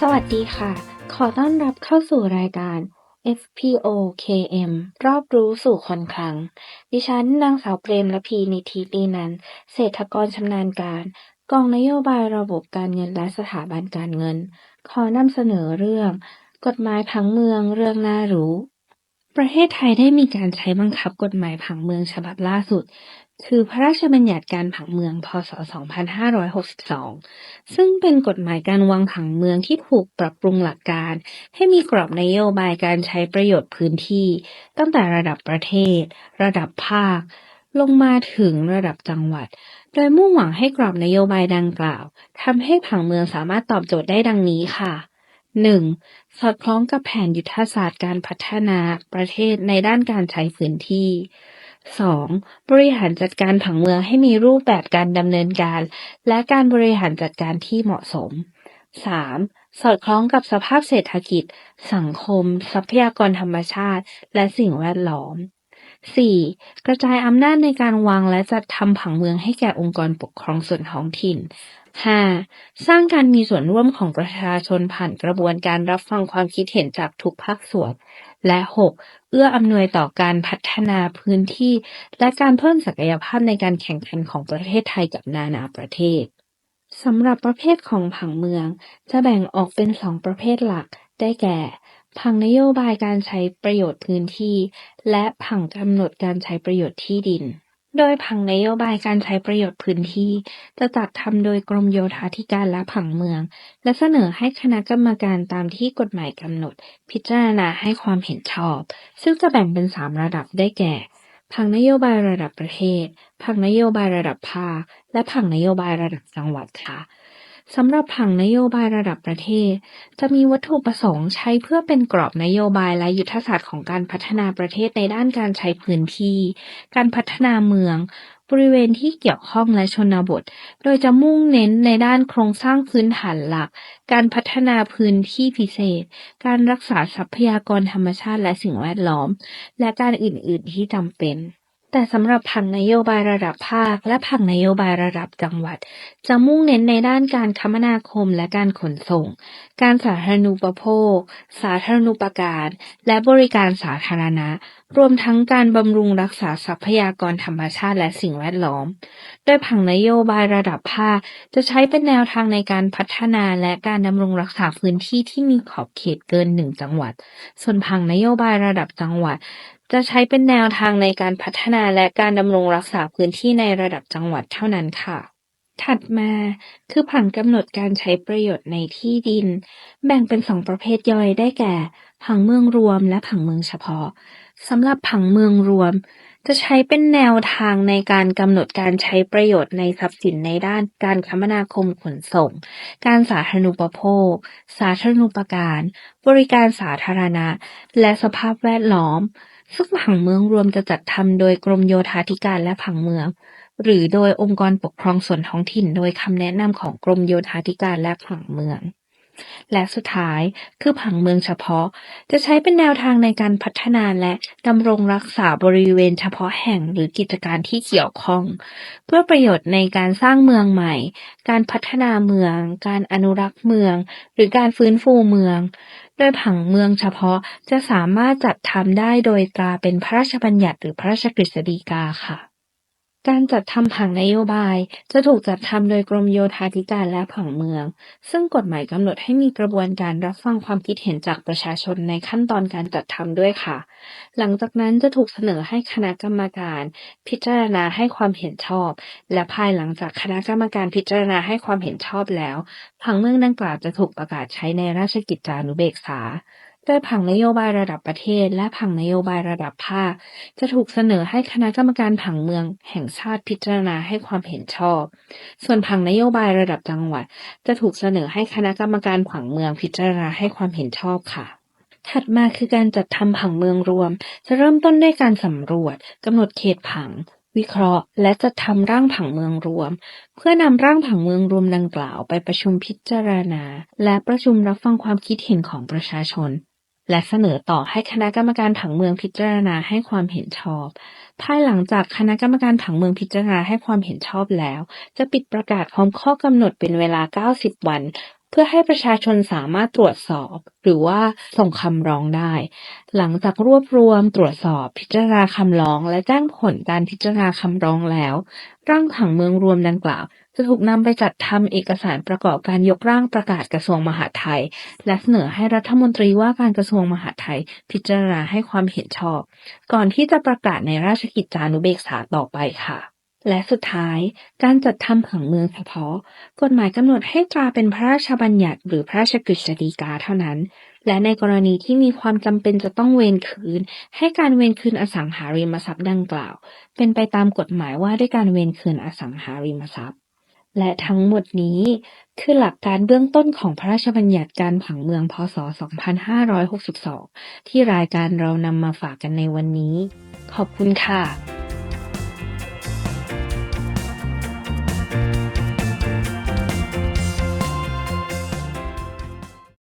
สวัสดีค่ะ ขอต้อนรับเข้าสู่รายการ FPOKM รอบรู้สู่คนคลัง ดิฉันนางสาวเปรมละพีนิธิตีนันเศรษฐกรชำนาญการ กองนโยบายระบบการเงินและสถาบันการเงิน ขอนำเสนอเรื่อง กฎหมายผังเมืองเรื่องน่ารู้ ประเทศไทยได้มีการใช้บังคับกฎหมายผังเมืองฉบับล่าสุด คือพระราชบัญญัติการผังเมือง พ.ศ.2562 ซึ่งเป็นกฎหมายการวางผังเมืองที่ถูกปรับปรุงหลักการ ให้มีกรอบนโยบายการใช้ประโยชน์พื้นที่ ตั้งแต่ระดับประเทศ ระดับภาค ลงมาถึงระดับจังหวัด โดยมุ่งหวังให้กรอบนโยบายดังกล่าวทำให้ผังเมืองสามารถตอบโจทย์ได้ดังนี้ค่ะ 1. สอดคล้องกับแผนยุทธศาสตร์การพัฒนาประเทศในด้านการใช้พื้นที่ 2. บริหารจัดการผังเมืองให้มีรูปแบบการดำเนินการ และการบริหารจัดการที่เหมาะสม 3. สอดคล้องกับสภาพเศรษฐกิจ สังคม ทรัพยากรธรรมชาติ และสิ่งแวดล้อม 4. กระจายอำนาจในการวางและจัดทำผังเมืองให้แก่องค์กรปกครองส่วนท้องถิ่น 5. สร้างการมีส่วนร่วมของประชาชนผ่านกระบวนการรับฟังความคิดเห็นจากทุกภาคส่วน และ 6. เอื้ออำนวยต่อการพัฒนาพื้นที่ และการเพิ่มศักยภาพในการแข่งขันของประเทศไทยกับนานาประเทศสำหรับประเภทของผังเมือง จะแบ่งออกเป็น2ประเภทหลัก ได้แก่ ผังนโยบายการใช้ประโยชน์พื้นที่ และผังกำหนดการใช้ประโยชน์ที่ดิน โดยผังนโยบายการใช้ประโยชน์พื้นที่ จะจัดทำโดยกรมโยธาธิการและผังเมือง และเสนอให้คณะกรรมการตามที่กฎหมายกำหนด พิจารณาให้ความเห็นชอบ ซึ่งจะแบ่งเป็น3ระดับได้แก่ ผังนโยบายระดับประเทศ ผังนโยบายระดับภาค และผังนโยบายระดับจังหวัดค่ะ สำหรับผังนโยบายระดับประเทศ จะมีวัตถุประสงค์ใช้เพื่อเป็นกรอบนโยบายและยุทธศาสตร์ของการพัฒนาประเทศในด้านการใช้พื้นที่ การพัฒนาเมือง บริเวณที่เกี่ยวข้องและชนบท โดยจะมุ่งเน้นในด้านโครงสร้างพื้นฐานหลัก การพัฒนาพื้นที่พิเศษ การรักษาทรัพยากรธรรมชาติและสิ่งแวดล้อม และการอื่นๆที่จำเป็น แต่สำหรับผังนโยบายระดับภาค และผังนโยบายระดับจังหวัด จะมุ่งเน้นในด้านการคมนาคมและการขนส่ง การสาธารณูปโภค สาธารณูปการ และบริการสาธารณะ รวมทั้งการบำรุงรักษาทรัพยากรธรรมชาติและสิ่งแวดล้อม โดยผังนโยบายระดับภาคจะใช้เป็นแนวทางในการพัฒนาและการดำรงรักษาพื้นที่ที่มีขอบเขตเกิน1จังหวัด ส่วนผังนโยบายระดับจังหวัด จะใช้เป็นแนวทางในการพัฒนาและการดำรงรักษาพื้นที่ในระดับจังหวัดเท่านั้นค่ะถัดมาคือผังกำหนดการใช้ประโยชน์ในที่ดิน แบ่งเป็น2ประเภทย่อยได้แก่ ผังเมืองรวมและผังเมืองเฉพาะ สำหรับผังเมืองรวม จะใช้เป็นแนวทางในการกำหนดการใช้ประโยชน์ในทรัพย์สินในด้านการคมนาคมขนส่ง การสาธารณูปโภค สาธารณูปการ บริการสาธารณะ และสภาพแวดล้อม ซึ่งผังเมืองรวมจะจัดทำโดยกรมโยธาธิการและผังเมือง หรือโดยองค์กรปกครองส่วนท้องถิ่น โดยคำแนะนำของกรมโยธาธิการและผังเมือง และสุดท้ายคือผังเมืองเฉพาะ จะใช้เป็นแนวทางในการพัฒนาและดำรงรักษาบริเวณเฉพาะแห่งหรือกิจการที่เกี่ยวข้อง เพื่อประโยชน์ในการสร้างเมืองใหม่ การพัฒนาเมือง การอนุรักษ์เมือง หรือการฟื้นฟูเมือง โดยผังเมืองเฉพาะจะสามารถจัดทำได้โดยตราเป็นพระราชบัญญัติหรือพระราชกฤษฎีกาค่ะ การจัดทำผังนโยบายจะถูกจัดทำโดยกรมโยธาธิการและผังเมือง ซึ่งกฎหมายกำหนดให้มีกระบวนการรับฟังความคิดเห็นจากประชาชนในขั้นตอนการจัดทำด้วยค่ะ หลังจากนั้นจะถูกเสนอให้คณะกรรมการ พิจารณาให้ความเห็นชอบ และภายหลังจากคณะกรรมการพิจารณาให้ความเห็นชอบแล้ว ผังเมืองดังกล่าวจะถูกประกาศใช้ในราชกิจจานุเบกษา โดยผังนโยบายระดับประเทศ และผังนโยบายระดับภาค จะถูกเสนอให้คณะกรรมการผังเมืองแห่งชาติพิจารณาให้ความเห็นชอบ ส่วนผังนโยบายระดับจังหวัด จะถูกเสนอให้คณะกรรมการผังเมืองพิจารณาให้ความเห็นชอบค่ะถัดมาคือการจัดทำผังเมืองรวม จะเริ่มต้นด้วยการสำรวจกำหนดเขตผัง วิเคราะห์ และจัดทำร่างผังเมืองรวม เพื่อนำร่างผังเมืองรวมดังกล่าวไปประชุมพิจารณา และประชุมรับฟังความคิดเห็นของประชาชน และเสนอต่อให้คณะกรรมการผังเมืองพิจารณาให้ความเห็นชอบ ภายหลังจากคณะกรรมการผังเมืองพิจารณาให้ความเห็นชอบแล้ว จะปิดประกาศพร้อมข้อกำหนดเป็นเวลา 90 วัน เพื่อให้ประชาชนสามารถตรวจสอบ หรือว่าส่งคำร้องได้ หลังจากรวบรวมตรวจสอบพิจารณาคำร้อง และแจ้งผลการพิจารณาคำร้องแล้ว ร่างผังเมืองรวมดังกล่าว จะถูกนำไปจัดทำเอกสารประกอบการยกร่างประกาศกระทรวงมหาดไทย และเสนอให้รัฐมนตรีว่าการกระทรวงมหาดไทย พิจารณาให้ความเห็นชอบ ก่อนที่จะประกาศในราชกิจจานุเบกษาต่อไปค่ะและสุดท้าย การจัดทำผังเมืองเฉพาะ กฎหมายกำหนดให้ตราเป็นพระราชบัญญัติ หรือพระราชกฤษฎีกาเท่านั้น และในกรณีที่มีความจำเป็นจะต้องเวรคืน ให้การเวรคืนอสังหาริมทรัพย์ดังกล่าว เป็นไปตามกฎหมายว่าด้วยการเวรคืนอสังหาริมทรัพย์ และทั้งหมดนี้คือหลักการเบื้องต้นของพระราชบัญญัติการผังเมือง พ.ศ.2562 ที่รายการเรานำมาฝากกันในวันนี้ ขอบคุณค่ะ